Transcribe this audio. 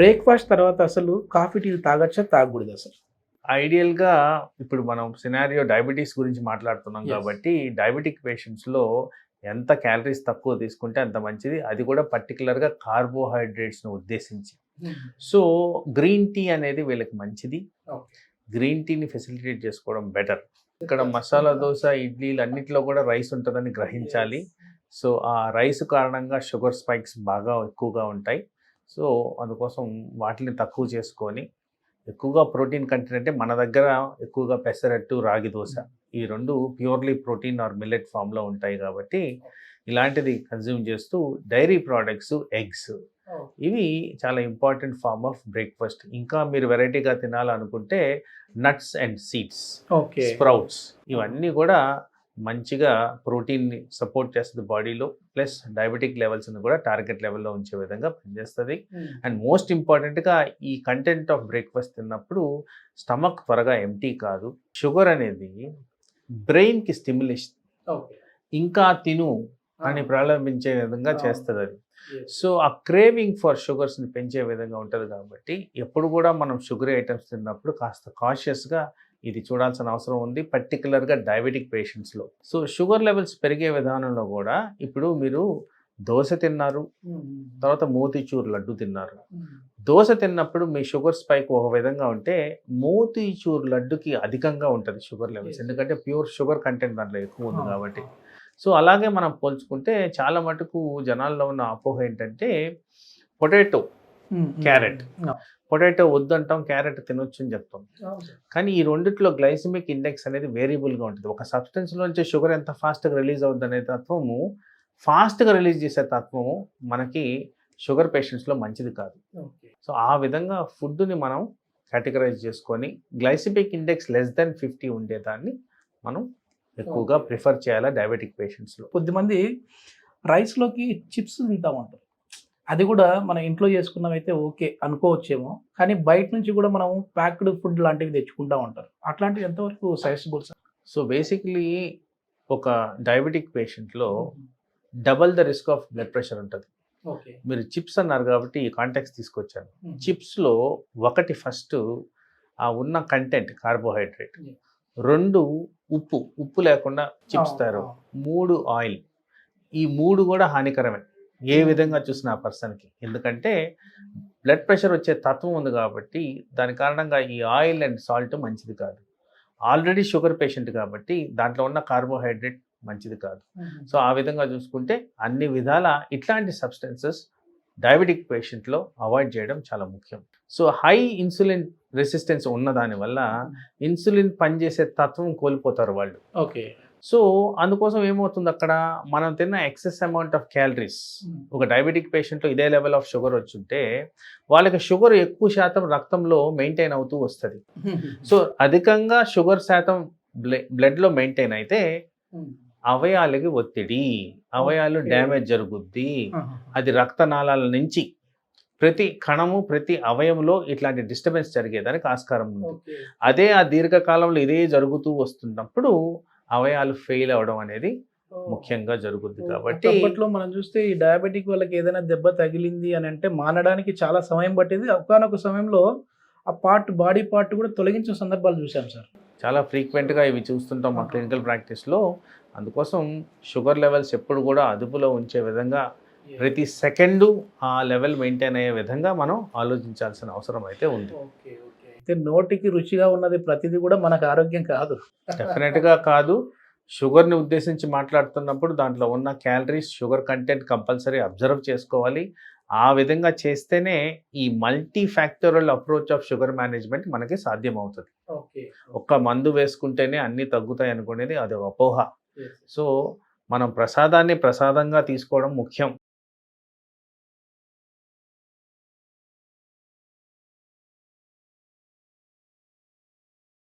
Breakfast తర్వాత అసలు coffee tea తాగచ్చా? తాగకూడదు అసలు. ఐడియల్గా ఇప్పుడు మనం సినారియో డయాబెటీస్ గురించి మాట్లాడుతున్నాం. కాబట్టి డయాబెటిక్ పేషెంట్స్లో ఎంత క్యాలరీస్ తక్కువ తీసుకుంటే అంత మంచిది. అది కూడా పర్టికులర్గా కార్బోహైడ్రేట్స్ను ఉద్దేశించి. సో గ్రీన్ టీ అనేది వీళ్ళకి మంచిది. గ్రీన్ టీని ఫెసిలిటేట్ చేసుకోవడం బెటర్ ఇక్కడ మసాలా దోశ ఇడ్లీలు అన్నిట్లో కూడా రైస్ ఉంటుందని గ్రహించాలి. సో ఆ రైస్ కారణంగా షుగర్ స్పైక్స్ బాగా ఎక్కువగా ఉంటాయి. సో అందుకోసం వాటిని తక్కువ చేసుకొని ఎక్కువగా ప్రోటీన్ కంటెంట్ అంటే మన దగ్గర ఎక్కువగా పెసరట్టు రాగి దోశ ఈ రెండు ప్యూర్లీ ప్రోటీన్ ఆర్ మిల్లెట్ ఫామ్లో ఉంటాయి కాబట్టి ఇలాంటిది కన్జ్యూమ్ చేస్తూ డైరీ ప్రోడక్ట్స్ ఎగ్స్ ఇవి చాలా ఇంపార్టెంట్ ఫార్మ్ ఆఫ్ బ్రేక్ఫాస్ట్. ఇంకా మీరు వెరైటీగా తినాలనుకుంటే nuts and seeds okay. Sprouts ఇవన్నీ కూడా మంచిగా ప్రోటీన్ని సపోర్ట్ చేస్తుంది బాడీలో ప్లస్ డయాబెటిక్ లెవెల్స్ని కూడా టార్గెట్ లెవెల్లో ఉంచే విధంగా పనిచేస్తుంది. అండ్ మోస్ట్ ఇంపార్టెంట్గా ఈ కంటెంట్ ఆఫ్ బ్రేక్ఫాస్ట్ తిన్నప్పుడు స్టమక్ త్వరగా ఎంటీ కాదు. షుగర్ అనేది బ్రెయిన్కి స్టిమ్యులేషన్ ఇంకా తిను అని ప్రారంభించే విధంగా చేస్తుంది అది. సో ఆ క్రేవింగ్ ఫర్ షుగర్స్ని పెంచే విధంగా ఉంటుంది కాబట్టి ఎప్పుడు కూడా మనం షుగర్ ఐటమ్స్ తిన్నప్పుడు కాస్త కాషియస్గా ఇది చూడాల్సిన అవసరం ఉంది పర్టికులర్గా డయాబెటిక్ పేషెంట్స్లో సో షుగర్ లెవెల్స్ పెరిగే విధానంలో కూడా ఇప్పుడు మీరు దోశ తిన్నారు తర్వాత మోతిచూర్ లడ్డు తిన్నారు. దోశ తిన్నప్పుడు మీ షుగర్ స్పైక్ ఒక విధంగా ఉంటే మోతిచూర్ లడ్డుకి అధికంగా ఉంటుంది షుగర్ లెవెల్స్. ఎందుకంటే ప్యూర్ షుగర్ కంటెంట్ దాంట్లో ఎక్కువ ఉంది కాబట్టి. సో అలాగే మనం పోల్చుకుంటే చాలా మటుకు జనాల్లో ఉన్న అపోహ ఏంటంటే పొటాటో Carrot. పొటాటో వద్దంటాం క్యారెట్ తినొచ్చు అని చెప్తాం. కానీ ఈ రెండిట్లో గ్లైసిమిక్ ఇండెక్స్ అనేది వేరియబుల్గా ఉంటుంది. ఒక సబ్స్టెన్స్లోంచి షుగర్ ఎంత ఫాస్ట్గా రిలీజ్ అవుతుంది అనే తత్వము ఫాస్ట్గా రిలీజ్ చేసే తత్వము మనకి షుగర్ పేషెంట్స్లో మంచిది కాదు. సో ఆ విధంగా ఫుడ్ని మనం కేటగరైజ్ చేసుకొని glycaemic index less than fifty ఉండేదాన్ని మనం ఎక్కువగా. ప్రిఫర్ చేయాలి డయాబెటిక్ పేషెంట్స్లో. కొద్దిమంది రైస్లోకి చిప్స్ తింటా ఉంటారు అది కూడా మన ఇంట్లో చేసుకున్నవైతే ఓకే అనుకోవచ్చేమో కానీ బయట నుంచి కూడా మనం ప్యాక్డ్ ఫుడ్ లాంటివి తెచ్చుకుంటా ఉంటారు. అట్లాంటివి ఎంతవరకు సజెస్టబుల్ సార్? సో బేసిక్లీ ఒక diabetic పేషెంట్లో double the risk of blood pressure ఉంటుంది. ఓకే. మీరు చిప్స్ అన్నారు కాబట్టి ఈ కాంటాక్ట్స్ తీసుకొచ్చాను. చిప్స్లో ఒకటి ఫస్ట్ ఆ ఉన్న కంటెంట్ కార్బోహైడ్రేట్. రెండు ఉప్పు ఉప్పు లేకుండా చిప్స్ తయారు మూడు ఆయిల్. ఈ మూడు కూడా హానికరమే. ఏ. విధంగా చూసిన ఆ పర్సన్కి? ఎందుకంటే బ్లడ్ ప్రెషర్ వచ్చే తత్వం ఉంది కాబట్టి దాని కారణంగా ఈ ఆయిల్ అండ్ సాల్ట్ మంచిది కాదు. ఆల్రెడీ షుగర్ పేషెంట్ కాబట్టి దాంట్లో ఉన్న కార్బోహైడ్రేట్ మంచిది కాదు. సో ఆ విధంగా చూసుకుంటే అన్ని విధాల ఇట్లాంటి సబ్స్టెన్సెస్ డయాబెటిక్ పేషెంట్లో అవాయిడ్ చేయడం చాలా ముఖ్యం. సో హై ఇన్సులిన్ రెసిస్టెన్స్ ఉన్న దానివల్ల ఇన్సులిన్ పనిచేసే తత్వం కోల్పోతారు వాళ్ళు. ఓకే. సో అందుకోసం ఏమవుతుంది అక్కడ మనం తిన్న ఎక్సెస్ అమౌంట్ ఆఫ్ క్యాలరీస్. ఒక డయాబెటిక్ పేషెంట్లో ఇదే లెవెల్ ఆఫ్ షుగర్ వచ్చుంటే వాళ్ళకి షుగర్ ఎక్కువ శాతం రక్తంలో మెయింటైన్ అవుతూ వస్తుంది. సో అధికంగా షుగర్ శాతం బ్లడ్ బ్లడ్లో మెయింటైన్ అయితే అవయాలకి ఒత్తిడి అవయాలు. డ్యామేజ్ జరుగుద్ది. అది రక్తనాళాల నుంచి ప్రతి కణము ప్రతి అవయంలో ఇట్లాంటి డిస్టర్బెన్స్ జరిగేదానికి ఆస్కారం ఉంది. అదే ఆ దీర్ఘకాలంలో ఇదే జరుగుతూ వస్తున్నప్పుడు అవయాలు ఫెయిల్ అవడం అనేది ముఖ్యంగా జరుగుద్ది కాబట్టి అప్పట్లో మనం చూస్తే ఈ డయాబెటిక్ వాళ్ళకి ఏదైనా దెబ్బ తగిలింది అని అంటే మానడానికి చాలా సమయం పట్టేది. ఒకనొక సమయంలో ఆ పార్ట్ బాడీ పార్ట్ కూడా తొలగించిన సందర్భాలు చూసాం సార్. చాలా ఫ్రీక్వెంట్గా ఇవి చూస్తుంటాం మా క్లినికల్ ప్రాక్టీస్లో అందుకోసం షుగర్ లెవెల్స్ ఎప్పుడు కూడా అదుపులో ఉంచే విధంగా ప్రతి సెకండు ఆ లెవెల్ మెయింటైన్ అయ్యే విధంగా మనం ఆలోచించాల్సిన అవసరం అయితే ఉంది. అయితే నోటికి రుచిగా ఉన్నది ప్రతిదీ కూడా మనకు ఆరోగ్యం కాదు. డెఫినెట్గా కాదు. షుగర్ని ఉద్దేశించి మాట్లాడుతున్నప్పుడు దాంట్లో ఉన్న calories sugar content compulsory observe చేసుకోవాలి. ఆ విధంగా చేస్తేనే ఈ multi factorial approach of sugar management మనకి సాధ్యం అవుతుంది ఒక్క మందు వేసుకుంటేనే అన్నీ తగ్గుతాయి అనుకునేది అది అపోహ. సో మనం ప్రసాదాన్ని ప్రసాదంగా తీసుకోవడం ముఖ్యం.